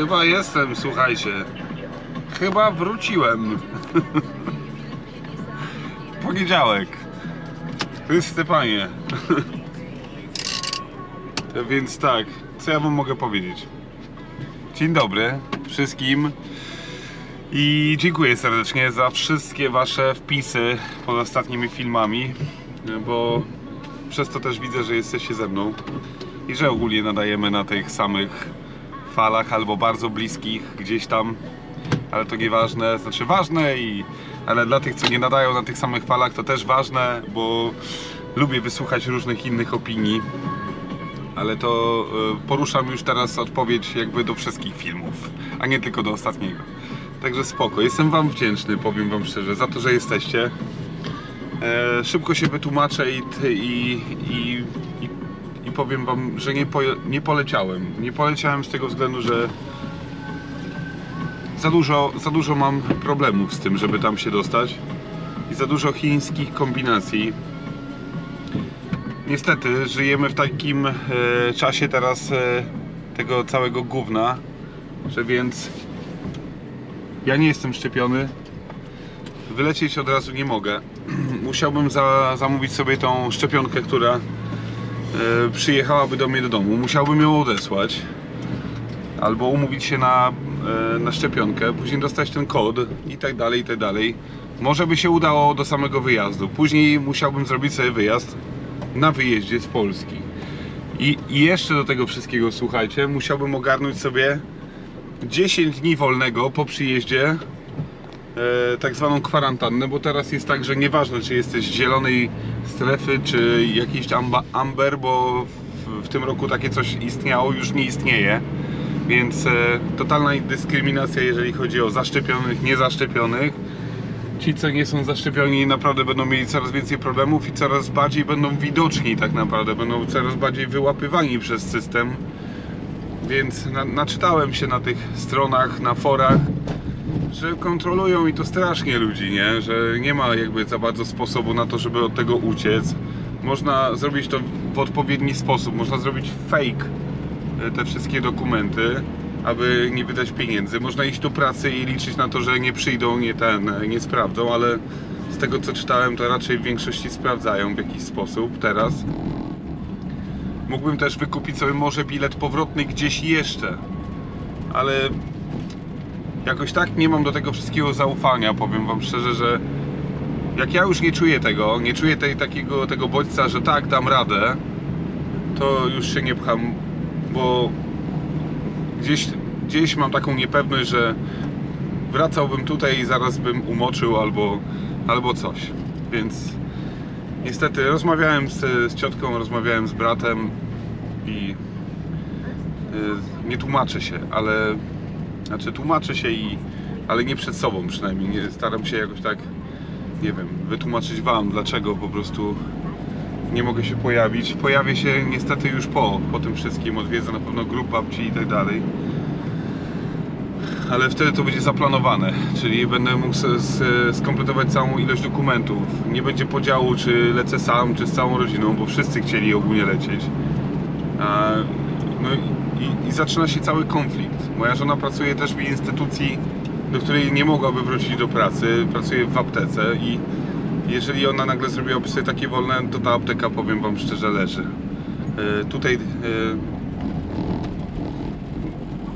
Chyba jestem, słuchajcie. Chyba wróciłem. Poniedziałek. Chryste Panie. Więc tak, co ja wam mogę powiedzieć? Dzień dobry wszystkim i dziękuję serdecznie za wszystkie wasze wpisy pod ostatnimi filmami, bo przez to też widzę, że jesteście ze mną i że ogólnie nadajemy na tych samych falach albo bardzo bliskich gdzieś tam, ale to nieważne, znaczy ważne i ale dla tych, co nie nadają na tych samych falach, to też ważne, bo lubię wysłuchać różnych innych opinii ale to y, poruszam już teraz odpowiedź jakby do wszystkich filmów, a nie tylko do ostatniego. Także spoko, jestem Wam wdzięczny, powiem Wam szczerze, za to, że jesteście. E, szybko się wytłumaczę i, i, i, i, powiem Wam, że nie, po, nie poleciałem. Nie poleciałem z tego względu, że za dużo, za dużo mam problemów z tym, żeby tam się dostać i za dużo chińskich kombinacji. Niestety żyjemy w takim e, czasie teraz e, tego całego gówna, że więc ja nie jestem szczepiony. Wylecieć od razu nie mogę. Musiałbym za, zamówić sobie tą szczepionkę, która przyjechałaby do mnie do domu. Musiałbym ją odesłać. Albo umówić się na, e, na szczepionkę, później dostać ten kod i tak dalej, i tak dalej. Może by się udało do samego wyjazdu. Później musiałbym zrobić sobie wyjazd na wyjeździe z Polski. I, I jeszcze do tego wszystkiego, słuchajcie, musiałbym ogarnąć sobie 10 dni wolnego po przyjeździe, e, tak zwaną kwarantannę, bo teraz jest tak, że nieważne czy jesteś z zielonej strefy, czy jakiś amber, bo w, w tym roku takie coś istniało, już nie istnieje. Więc e, totalna dyskryminacja, jeżeli chodzi o zaszczepionych, niezaszczepionych ci, co nie są zaszczepioni, naprawdę będą mieli coraz więcej problemów i coraz bardziej będą widoczni, tak naprawdę, będą coraz bardziej wyłapywani przez system. Więc na, naczytałem się na tych stronach, na forach, że kontrolują i to strasznie ludzi, nie? Że nie ma jakby za bardzo sposobu na to, żeby od tego uciec. Można zrobić to w odpowiedni sposób, można zrobić fake e, te wszystkie dokumenty, aby nie wydać pieniędzy. Można iść do pracy i liczyć na to, że nie przyjdą, nie ten, nie sprawdzą, ale z tego co czytałem, to raczej w większości sprawdzają w jakiś sposób teraz. Mógłbym też wykupić sobie może bilet powrotny gdzieś jeszcze, ale jakoś tak nie mam do tego wszystkiego zaufania, powiem wam szczerze, że jak ja już nie czuję tego, nie czuję tej, takiego tego bodźca, że tak, dam radę, to już się nie pcham, bo gdzieś, gdzieś mam taką niepewność, że wracałbym tutaj i zaraz bym umoczył albo, albo coś. Więc niestety rozmawiałem z, z ciotką, rozmawiałem z bratem i y, nie tłumaczę się, ale znaczy tłumaczę się i ale nie przed sobą przynajmniej. Nie, staram się jakoś tak nie wiem, wytłumaczyć wam dlaczego po prostu nie mogę się pojawić. Pojawię się niestety już po, po tym wszystkim. Odwiedzę na pewno grup babci i tak dalej. Ale wtedy to będzie zaplanowane, czyli będę mógł skompletować całą ilość dokumentów. Nie będzie podziału, czy lecę sam, czy z całą rodziną, bo wszyscy chcieli ogólnie lecieć. No i, i zaczyna się cały konflikt. Moja żona pracuje też w instytucji, do której nie mogłaby wrócić do pracy. Pracuje w aptece i jeżeli ona nagle zrobiłaby sobie takie wolne, to ta apteka, powiem Wam szczerze, leży. E, Tutaj e,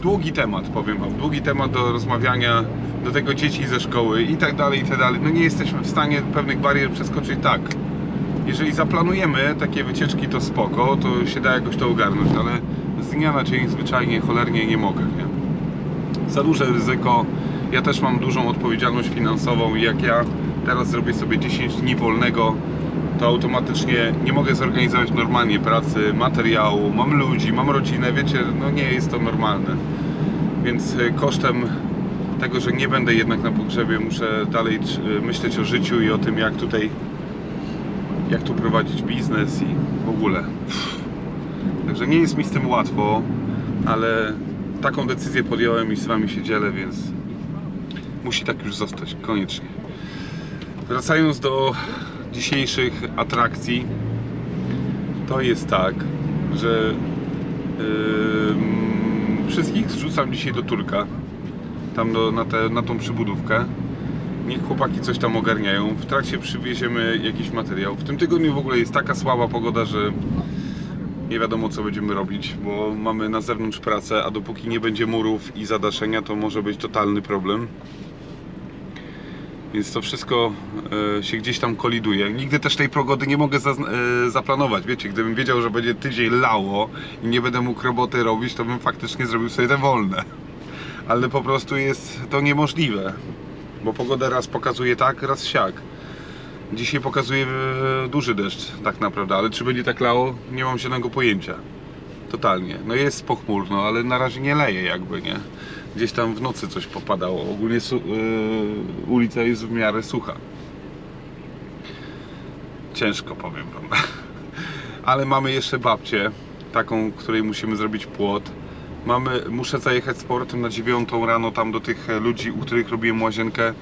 długi temat, powiem Wam, długi temat do rozmawiania, do tego dzieci ze szkoły i tak dalej, i tak dalej. No nie jesteśmy w stanie pewnych barier przeskoczyć tak. Jeżeli zaplanujemy takie wycieczki, to spoko, to się da jakoś to ogarnąć, ale dnia na dzień zwyczajnie, cholernie nie mogę, nie? za duże ryzyko. Ja też mam dużą odpowiedzialność finansową i jak ja teraz zrobię sobie 10 dni wolnego, to automatycznie nie mogę zorganizować normalnie pracy, materiału, mam ludzi, mam rodzinę, wiecie, no nie jest to normalne. Więc y, kosztem tego, że nie będę jednak na pogrzebie, muszę dalej y, myśleć o życiu i o tym, jak tutaj, jak tu prowadzić biznes i w ogóle. Także nie jest mi z tym łatwo, ale taką decyzję podjąłem i z Wami się dzielę, więc musi tak już zostać, koniecznie. Wracając do dzisiejszych atrakcji, to jest tak, że ym, wszystkich zrzucam dzisiaj do Turka. Tam do, na, te, na tą przybudówkę. Niech chłopaki coś tam ogarniają. W trakcie przywieziemy jakiś materiał. W tym tygodniu w ogóle jest taka słaba pogoda, że nie wiadomo co będziemy robić, bo mamy na zewnątrz pracę, a dopóki nie będzie murów i zadaszenia, to może być totalny problem. Więc to wszystko e, się gdzieś tam koliduje. Nigdy też tej pogody nie mogę e, zaplanować. Wiecie, gdybym wiedział, że będzie tydzień lało i nie będę mógł roboty robić, to bym faktycznie zrobił sobie te wolne. Ale po prostu jest to niemożliwe. Bo pogoda raz pokazuje tak, raz siak. Dzisiaj pokazuje e, duży deszcz tak naprawdę, ale czy będzie tak lało, nie mam zielonego pojęcia. Totalnie. No jest pochmurno, ale na razie nie leje jakby, nie? Gdzieś tam w nocy coś popadało. Ogólnie yy, ulica jest w miarę sucha. Ciężko powiem wam. Ale mamy jeszcze babcię, taką, której musimy zrobić płot. Mamy, muszę zajechać z powrotem na dziewiątą rano tam do tych e, ludzi, u których robiłem łazienkę,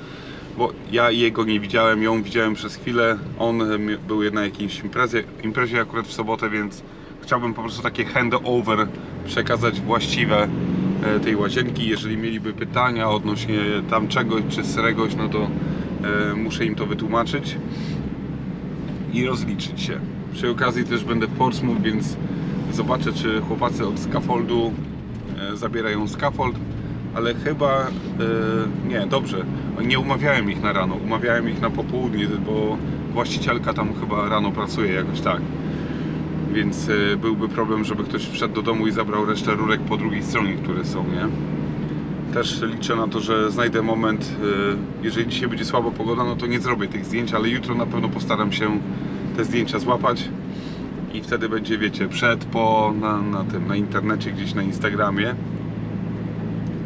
bo ja jego nie widziałem, ją widziałem przez chwilę. On e, był na jakiejś imprezie, imprezie akurat w sobotę, więc chciałbym po prostu takie handover przekazać właściwe e, tej łazienki. Jeżeli mieliby pytania odnośnie tam czegoś czy seregoś, no to e, muszę im to wytłumaczyć i rozliczyć się. Przy okazji też będę w Portsmouth, więc zobaczę czy chłopacy od scaffoldu zabierają scaffold, ale chyba e, nie, dobrze. Nie umawiałem ich na rano, umawiałem ich na popołudnie, bo właścicielka tam chyba rano pracuje jakoś tak. Więc e, byłby problem, żeby ktoś wszedł do domu i zabrał resztę rurek po drugiej stronie, które są, nie? Też liczę na to, że znajdę moment, e, jeżeli dzisiaj będzie słaba pogoda, no to nie zrobię tych zdjęć, ale jutro na pewno postaram się te zdjęcia złapać i wtedy będzie, wiecie, przed, po, na, na tym, na internecie, gdzieś na Instagramie.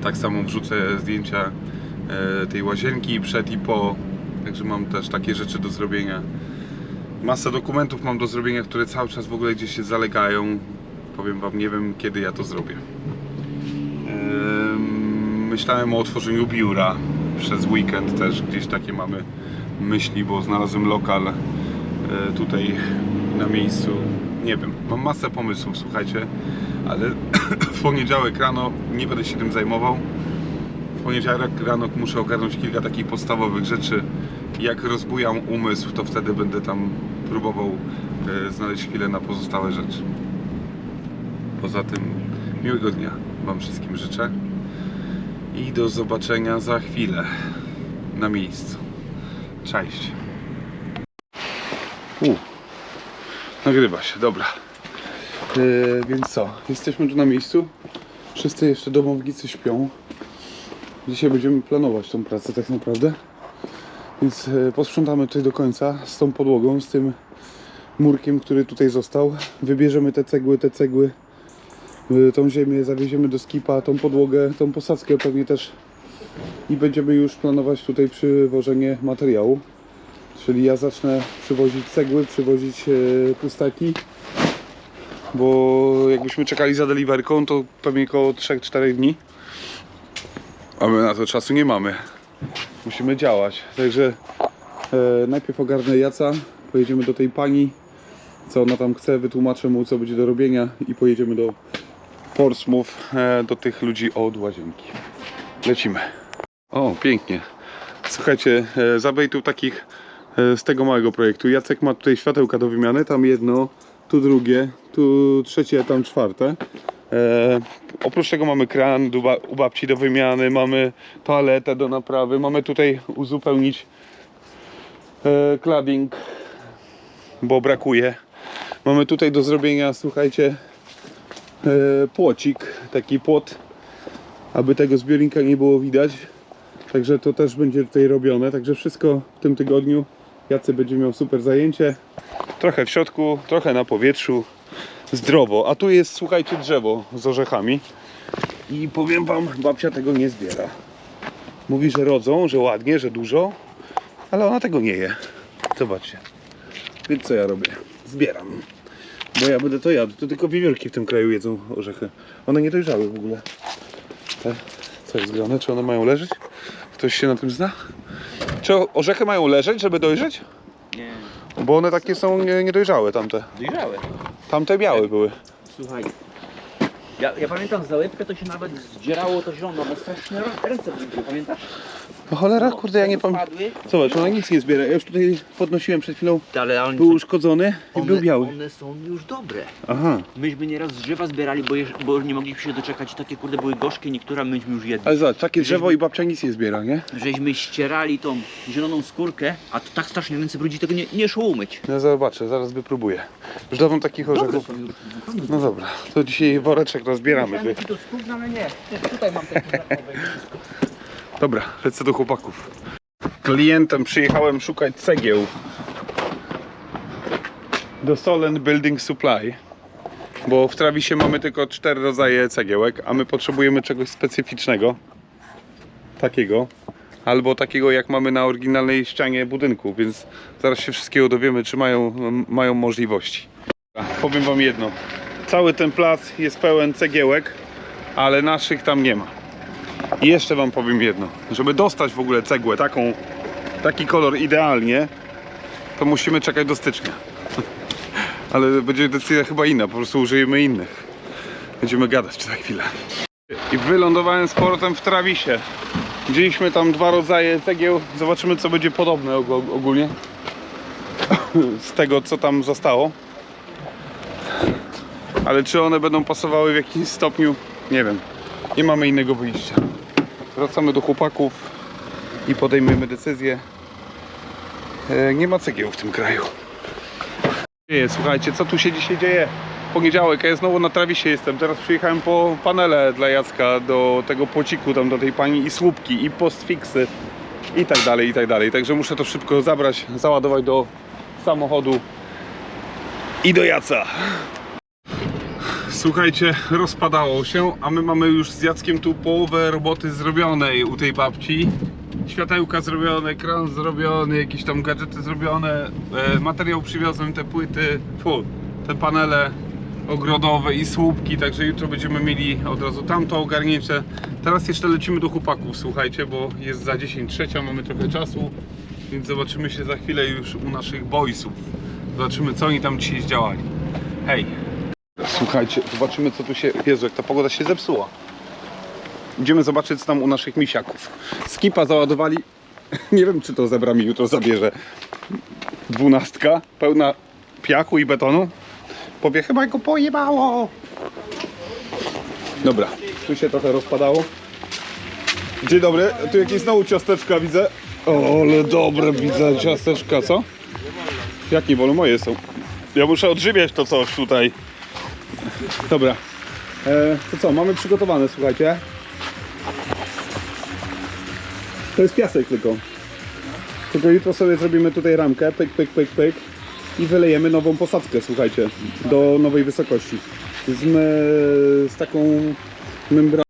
Tak samo wrzucę zdjęcia e, tej łazienki przed i po, także mam też takie rzeczy do zrobienia. Masę dokumentów mam do zrobienia, które cały czas w ogóle gdzieś się zalegają. Powiem Wam, nie wiem kiedy ja to zrobię. Em, Myślałem o otworzeniu biura przez weekend też, gdzieś takie mamy myśli, bo znalazłem lokal e, tutaj na miejscu. Nie wiem, mam masę pomysłów, słuchajcie, ale w poniedziałek rano nie będę się tym zajmował. W poniedziałek rano muszę ogarnąć kilka takich podstawowych rzeczy. Jak rozbujam umysł, to wtedy będę tam próbował e, znaleźć chwilę na pozostałe rzeczy. Poza tym miłego dnia Wam wszystkim życzę i do zobaczenia za chwilę na miejscu. Cześć. U, nagrywa się, dobra. E, więc co, jesteśmy tu na miejscu. Wszyscy jeszcze domownicy śpią. Dzisiaj będziemy planować tą pracę tak naprawdę. Więc e, posprzątamy tutaj do końca z tą podłogą, z tym murkiem, który tutaj został. Wybierzemy te cegły, te cegły, e, tą ziemię, zawieziemy do skipa, tą podłogę, tą posadzkę pewnie też i będziemy już planować tutaj przywożenie materiału. Czyli ja zacznę przywozić cegły, przywozić e, pustaki, bo jakbyśmy czekali za deliverką, to pewnie około 3-4 dni. A my na to czasu nie mamy. Musimy działać. Także e, najpierw ogarnę Jaca, pojedziemy do tej pani, co ona tam chce, wytłumaczę mu co będzie do robienia i pojedziemy do Portsmouth, e, do tych ludzi od łazienki. Lecimy. O, pięknie. Słuchajcie, e, zabejtów takich z tego małego projektu. Jacek ma tutaj światełka do wymiany, tam jedno, tu drugie, tu trzecie, tam czwarte. E, oprócz tego mamy kran do u babci do wymiany, mamy toaletę do naprawy, mamy tutaj uzupełnić e, bo brakuje. Mamy tutaj do zrobienia, słuchajcie, e, płocik, taki płot, aby tego zbiornika nie było widać. Także to też będzie tutaj robione. Także wszystko w tym tygodniu. Jacy będzie miał super zajęcie. Trochę w środku, trochę na powietrzu. Zdrowo. A tu jest, słuchajcie, drzewo z orzechami. I powiem wam, babcia tego nie zbiera. Mówi, że rodzą, że ładnie, że dużo, ale ona tego nie je. Zobaczcie. Więc co ja robię? Zbieram. Bo ja będę to jadł. To tylko wiewiórki w tym kraju jedzą orzechy. One nie dojrzały w ogóle. Te, co jest grane? Czy one mają leżeć? Ktoś się na tym zna? Czy orzechy mają leżeć, żeby dojrzeć? Nie, Bo one takie są nie- niedojrzałe tamte. dojrzałe. Tamte białe były. Słuchaj, Ja, ja pamiętam za łebkę to się nawet zdzierało to ziono, bo strasznie ręce były, pamiętasz? No cholera, kurde, ja nie pamiętam. Zobacz, ona nic nie zbiera. Ja już tutaj podnosiłem przed chwilą. ale one, Był uszkodzony i one, był biały. one są już dobre. Aha. Myśmy nieraz z drzewa zbierali, bo, jeż, bo nie mogliśmy się doczekać. Takie kurde były gorzkie, niektóre myśmy już jedli. Ale zobacz, takie drzewo i babcia nic nie zbiera, nie? Żeśmy ścierali tą zieloną skórkę, a to tak strasznie ręce brudzi, tego nie, nie szło umyć. No zobaczę, zaraz wypróbuję. Już dawno takich orzechów. No dobra, to dzisiaj woreczek rozbieramy. Ty. to skórna, ale nie. Tutaj mam takie Dobra, lecę do chłopaków. Klientem przyjechałem szukać cegieł do Solen Building Supply. Bo w Trawisie mamy tylko cztery rodzaje cegiełek, a my potrzebujemy czegoś specyficznego. Takiego. Albo takiego jak mamy na oryginalnej ścianie budynku, więc zaraz się wszystkiego dowiemy, czy mają, mają możliwości. Powiem wam jedno. Cały ten plac jest pełen cegiełek, ale naszych tam nie ma. I jeszcze wam powiem jedno, żeby dostać w ogóle cegłę taką, taki kolor idealnie, to musimy czekać do stycznia. Ale będzie decyzja chyba inna, po prostu użyjemy innych. Będziemy gadać za chwilę. I wylądowałem z portem w Trawisie. Widzieliśmy tam dwa rodzaje cegieł, zobaczymy co będzie podobne og- ogólnie. Z tego co tam zostało. Ale czy one będą pasowały w jakimś stopniu, nie wiem. Nie mamy innego wyjścia. Wracamy do chłopaków i podejmiemy decyzję. E, Nie ma cegieł w tym kraju. Słuchajcie, co tu się dzisiaj dzieje? Poniedziałek, ja znowu na trawisie jestem. Teraz przyjechałem po panele dla Jacka do tego płociku, tam do tej pani i słupki, i postfiksy i tak dalej, i tak dalej. Także muszę to szybko zabrać, załadować do samochodu i do Jaca. Słuchajcie, rozpadało się, a my mamy już z Jackiem tu połowę roboty zrobionej u tej babci. Światełka zrobione, kran zrobiony, jakieś tam gadżety zrobione, e, materiał przywiozłem, te płyty, fu, te panele ogrodowe i słupki, także jutro będziemy mieli od razu tamto ogarnięcie. Teraz jeszcze lecimy do chłopaków, słuchajcie, bo jest za 10 trzecia, mamy trochę czasu, więc zobaczymy się za chwilę już u naszych boysów. Zobaczymy co oni tam dzisiaj zdziałali. Hej! Słuchajcie, zobaczymy co tu się... Jezu, jak ta pogoda się zepsuła. Idziemy zobaczyć co tam u naszych misiaków. Skipa załadowali. Nie wiem czy to zebra mi jutro zabierze. Dwunastka, pełna piachu i betonu. Powie, chyba go pojebało. Dobra, tu się trochę rozpadało. Dzień dobry, tu jakieś znowu ciasteczka widzę. O, ale dobre widzę ciasteczka, co? Jak nie wolno, moje są. Ja muszę odżywiać to coś tutaj. Dobra. E, to co, mamy przygotowane, słuchajcie. To jest piasek tylko. Tylko jutro sobie zrobimy tutaj ramkę, pyk, pyk, pyk, pyk i wylejemy nową posadzkę, słuchajcie, do nowej wysokości. Z, z taką membraną.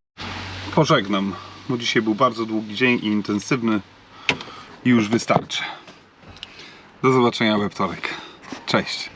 Pożegnam, bo dzisiaj był bardzo długi dzień i intensywny i już wystarczy. Do zobaczenia we wtorek. Cześć.